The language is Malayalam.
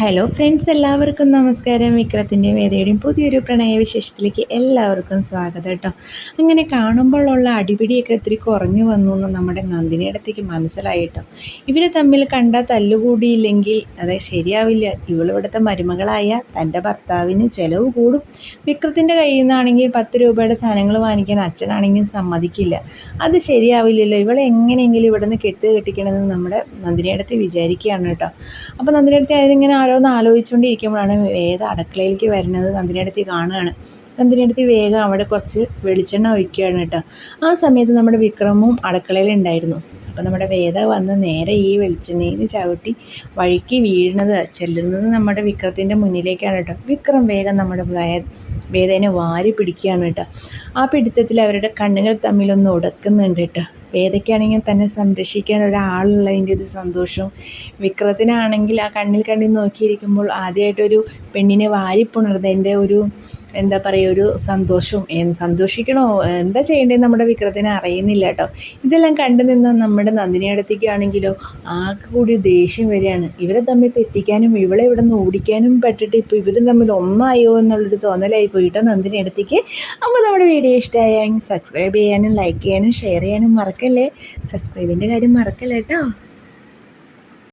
ഹലോ ഫ്രണ്ട്സ് എല്ലാവർക്കും നമസ്കാരം. വിക്രത്തിന്റെ വേദയുടെയും പുതിയൊരു പ്രണയവിശേഷത്തിലേക്ക് എല്ലാവർക്കും സ്വാഗതം കേട്ടോ. അങ്ങനെ കാണുമ്പോഴുള്ള അടിപിടിയൊക്കെ ഒത്തിരി കുറഞ്ഞു വന്നു എന്ന് നമ്മുടെ നന്ദിനിയിടത്തേക്ക് മനസ്സിലായി കേട്ടോ. ഇവർ തമ്മിൽ കണ്ട തല്ലുകൂടിയില്ലെങ്കിൽ അത് ശരിയാവില്ല. ഇവളിവിടുത്തെ മരുമകളായ തന്റെ ഭർത്താവിന് ചിലവ് കൂടും. വിക്രത്തിന്റെ കയ്യിൽ നിന്നാണെങ്കിൽ പത്ത് രൂപയുടെ സാധനങ്ങൾ വാങ്ങിക്കാൻ അച്ഛനാണെങ്കിൽ സമ്മതിക്കില്ല. അത് ശരിയാവില്ലല്ലോ. ഇവളെ എങ്ങനെയെങ്കിലും ഇവിടെ നിന്ന് കെട്ട് കെട്ടിക്കണമെന്ന് നമ്മുടെ നന്ദിനിയിടത്ത് വിചാരിക്കുകയാണ് കേട്ടോ. അപ്പോൾ നന്ദിനിയിടത്ത് അതിനിങ്ങനെ ഓരോന്ന് ആലോചിച്ചുകൊണ്ടിരിക്കുമ്പോഴാണ് വേദ അടുക്കളയിലേക്ക് വരുന്നത് നന്ദിനിയടുത്ത് കാണുകയാണ്. നന്ദിനിയടുത്ത് വേഗം അവിടെ കുറച്ച് വെളിച്ചെണ്ണ ഒഴിക്കുകയാണ് കേട്ടോ. ആ സമയത്ത് നമ്മുടെ വിക്രമും അടുക്കളയിലുണ്ടായിരുന്നു അപ്പോൾ നമ്മുടെ വേദ വന്ന് നേരെ ഈ വെളിച്ചെണ്ണയിൽ ചവിട്ടി വഴിക്ക് വീഴുന്നത് ചെല്ലുന്നത് നമ്മുടെ വിക്രത്തിന്റെ മുന്നിലേക്കാണ് കേട്ടോ. വിക്രം വേഗം നമ്മുടെ വേദനെ വാരി പിടിക്കുകയാണ് കേട്ടോ. ആ പിടുത്തത്തിൽ അവരുടെ കണ്ണുകൾ തമ്മിലൊന്ന് ഉടക്കുന്നുണ്ട് കേട്ടോ. വേദയ്ക്കാണെങ്കിൽ തന്നെ സംരക്ഷിക്കാൻ ഒരാളുള്ളതിന്റെ ഒരു സന്തോഷവും വിക്രത്തിനാണെങ്കിൽ ആ കണ്ണിൽ കണ്ണിൽ നോക്കിയിരിക്കുമ്പോൾ ആദ്യമായിട്ടൊരു പെണ്ണിനെ വാരിപ്പുണർന്നതിന്റെ ഒരു എന്താ പറയുക ഒരു സന്തോഷവും സന്തോഷിക്കണോ? എന്താ ചെയ്യേണ്ടത് നമ്മുടെ വിക്രത്തിനെ അറിയുന്നില്ല കേട്ടോ. ഇതെല്ലാം കണ്ടു നിന്ന് നമ്മുടെ നന്ദിനിയടുത്തേക്കാണെങ്കിലോ ആകെ കൂടി ദേഷ്യം വരികയാണ്. ഇവരെ തമ്മിൽ തെറ്റിക്കാനും ഇവളെ ഇവിടെ നിന്ന് ഓടിക്കാനും പറ്റിട്ട് ഇപ്പോൾ ഇവരും തമ്മിൽ ഒന്നായോ എന്നുള്ളൊരു തോന്നലായി പോയിട്ടോ നന്ദിനിയടുത്തേക്ക് അപ്പോൾ നമ്മുടെ വീഡിയോ ഇഷ്ടമായാൽ സബ്സ്ക്രൈബ് ചെയ്യാനും ലൈക്ക് ചെയ്യാനും ഷെയർ ചെയ്യാനും മറക്കല്ലേ? സബ്സ്ക്രൈബിന്റെ കാര്യം മറക്കല്ലേ കേട്ടോ